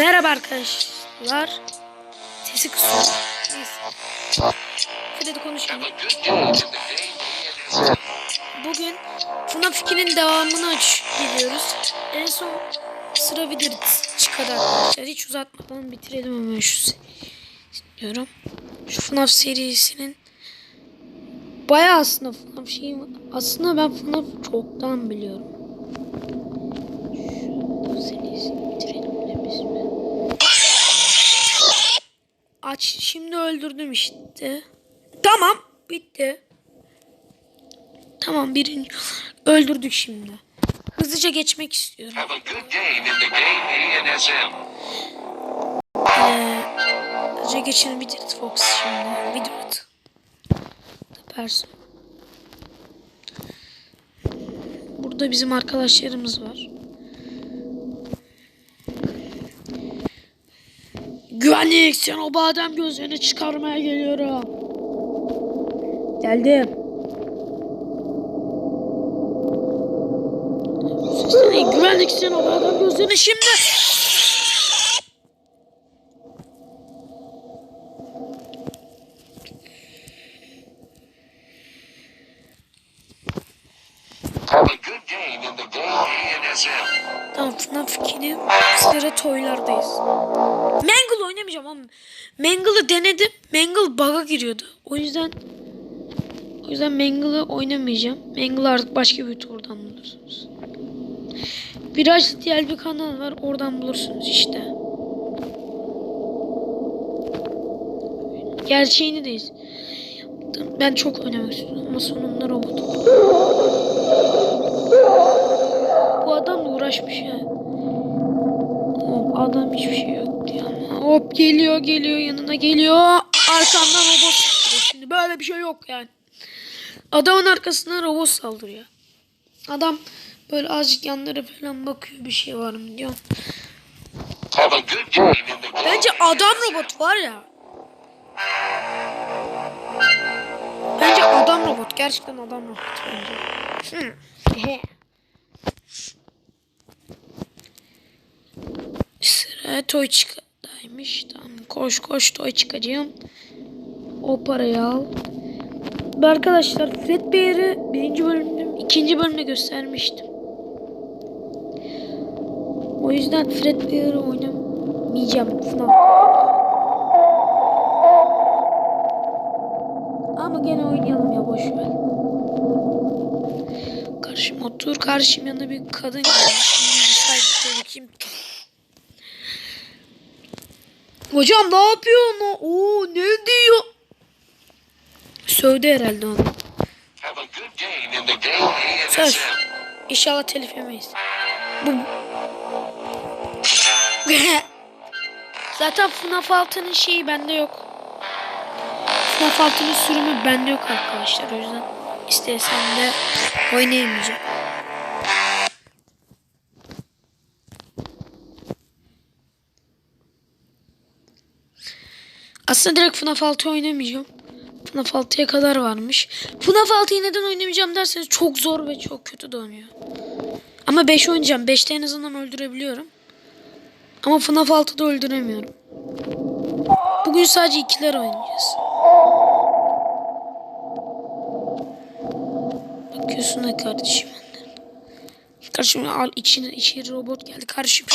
Merhaba arkadaşlar. Sesi kısıyor. Neyse. Hadi de konuşalım. Bugün FNAF 2'nin devamını aç gidiyoruz. En son sıra Wither çıkardı arkadaşlar. Hiç uzatmadan bitirelim hemen şu diyorum. Şu FNAF serisinin bayağı aslında FNAF şeyi aslında ben FNAF çoktan biliyorum. Şu serisini bitirelim de biz mi? Aç şimdi öldürdüm işte. Tamam bitti. Tamam birinci öldürdük şimdi. Hızlıca geçmek istiyorum. Ee, hızlıca geçelim bir Dirt Fox şimdi. Bir Dirt. Person. Burada bizim arkadaşlarımız var. Güvenlik sen o badem gözlerini çıkarmaya geliyorum. Geldim. Güvenlik sen o badem gözlerini şimdi. Have a good game in the game ANSM. Tamam FNAF 2'nin sıra toylardayız. Mangle oynamayacağım ama Mangle'ı denedim. Mangle bug'a giriyordu. O yüzden o yüzden Mangle'ı oynamayacağım. Mangle artık başka bir turdan bulursunuz. Viraj diğer bir kanal var. Oradan bulursunuz işte. Gerçeğini deyiz. Ben çok oynamak istiyorum ama sonunda robot. Uğraşmış ya. Hop, adam hiçbir şey yok diyor. Hop geliyor geliyor yanına geliyor. Arkamdan robot saldırıyor. Şimdi böyle bir şey yok yani. Adamın arkasından robot saldırıyor. Adam böyle azıcık yanlara falan bakıyor bir şey var mı diyor. Bence adam robot var ya. Bence adam robot. Gerçekten adam robot bence. Hı. Sıra toy çıkardaymış. Tamam koş koş toy çıkacağım. O parayı al. Ve Arkadaşlar Fredbear'ı birinci bölümde, ikinci bölümde göstermiştim. O yüzden Fredbear'ı oynamayacağım. FNAF. Ama gene oynayalım ya boş ver. Karşıma otur. Karşım yanında bir kadın. Şimdi bir bakayım. Hocam ne yapıyorsun? Oo ne diyor? Sövdü herhalde onu. Söz. İnşallah telif yemeyiz. Bu... Zaten FNAF 6'nın şeyi bende yok. FNAF 6'nın sürümü bende yok arkadaşlar. O yüzden istesem de oynayamayacağım. Aslında direkt FNAF 6 oynamayacağım. FNAF 6'ya kadar varmış. FNAF 6'yı neden oynamayacağım derseniz çok zor ve çok kötü dönüyor. Ama 5 oynayacağım. 5'te en azından öldürebiliyorum. Ama FNAF 6'da öldüremiyorum. Bugün sadece ikiler oynayacağız. Bakıyorsun da kardeşim. Kardeşim al içine içeri robot geldi kardeşim.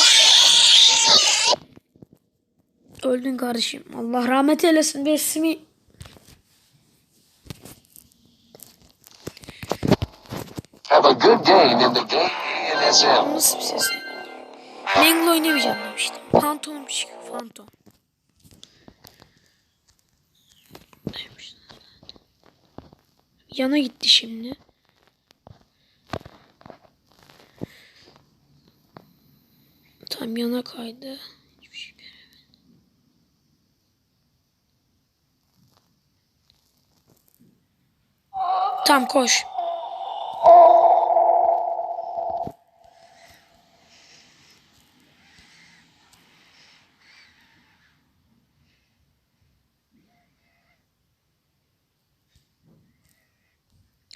Öldün kardeşim. Allah rahmet eylesin. Besmi Have a good game in the game. Nasıl bir ses? Mangle oynamayacağım demiştim. Phantom çıkıyor. Phantom. Yana gitti şimdi. Tam yana kaydı. Hiçbir şey göremedim. Tam koş.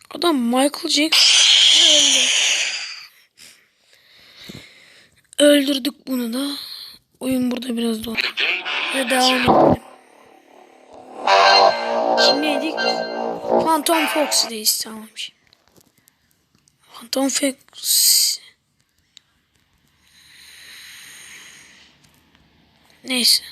Adam Michael Jackson öldü. Öldürdük bunu da. Oyun burada biraz doğru. Ve devam edelim. Phantom Fox'deyiz tamam şimdi. Phantom Fox. Neyse.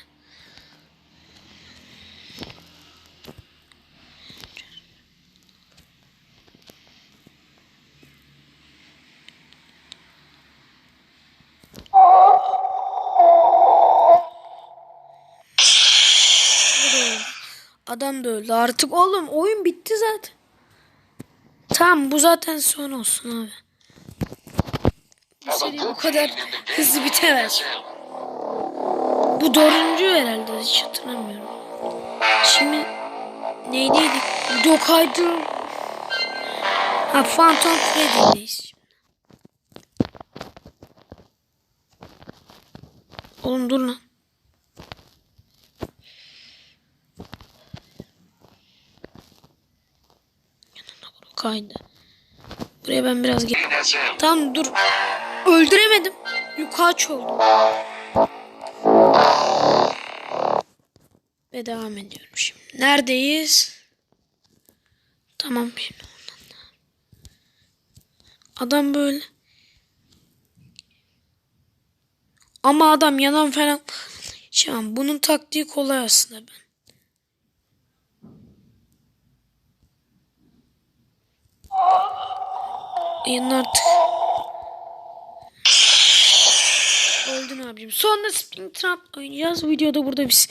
Bu da öldü. Adam da öldü. Artık oğlum oyun bitti zaten. Tamam bu zaten son olsun abi. Bu seri bu kadar hızlı bitemez. Bu dördüncü herhalde hiç hatırlamıyorum. Şimdi neydiydik? Dokaydı. Ha Phantom Freddy'deyiz. Oğlum dur lan. Kaydı. Buraya ben biraz gel. Tamam dur. Öldüremedim. Yukaç oldu. Ve devam ediyorum şimdi. Neredeyiz? Tamam şimdi ondan da. Adam böyle. Ama adam yanan falan. Şimdi bunun taktiği kolay aslında ben. Yanın artık. Öldün abicim. Sonra Springtrap oynayacağız. Videoda burada biz.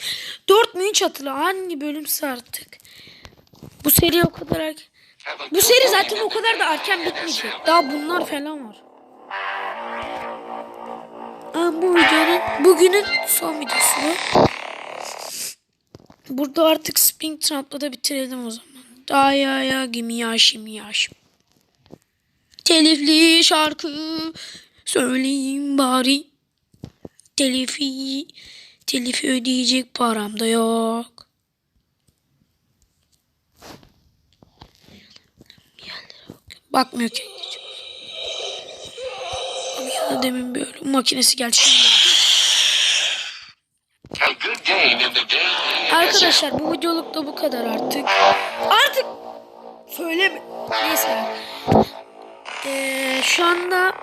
4 mü hiç hatırla. Hangi bölümse artık. Bu seri o kadar Bu seri zaten o kadar da erken bitmeyecek. Daha bunlar falan var. Aa, bu videonun bugünün son videosu bu. Burada artık Springtrap'la da bitirelim o zaman. Daha ya ya gimi yaşım yaşım. Telifli şarkı söyleyeyim bari. Telifi, telifi ödeyecek param da yok. Bakmıyor ki. Ya demin ölüm makinesi geldi. Arkadaşlar bu videoluk da bu kadar artık. Artık söyleme. Neyse. Ee, şu anda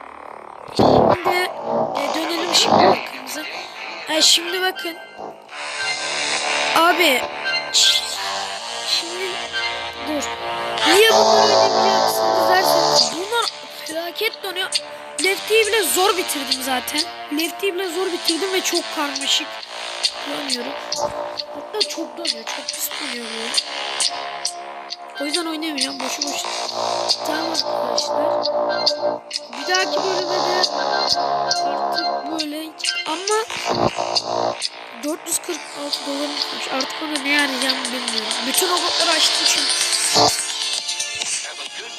şimdi e, dönelim şimdi bakımıza. E, şimdi bakın. Abi şimdi dur. Niye bunları oynayacaksınız derseniz bunlar felaket dönüyor. Lefty'yi bile zor bitirdim zaten. Lefty'yi bile zor bitirdim ve çok karmaşık. Kullanmıyorum. Hatta çok dönüyor. Çok pis dönüyor. O yüzden oynamayacağım. Boşu boşu. Tamam arkadaşlar. Bir dahaki bölümde de artık böyle ama 446 dolarım kalmış. Artık ona ne arayacağım bilmiyorum. Bütün robotları açtım day.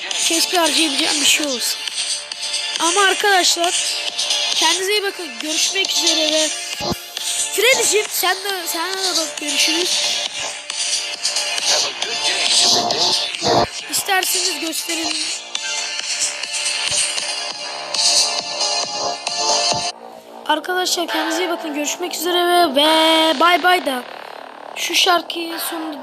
Keşke harcayabileceğim bir şey olsun. Ama arkadaşlar kendinize iyi bakın. Görüşmek üzere ve Freddy'cim sen de sen de bak görüşürüz. İsterseniz gösterin. Arkadaşlar kendinize iyi bakın. Görüşmek üzere ve, ve bay bay da. Şu şarkıyı sonunda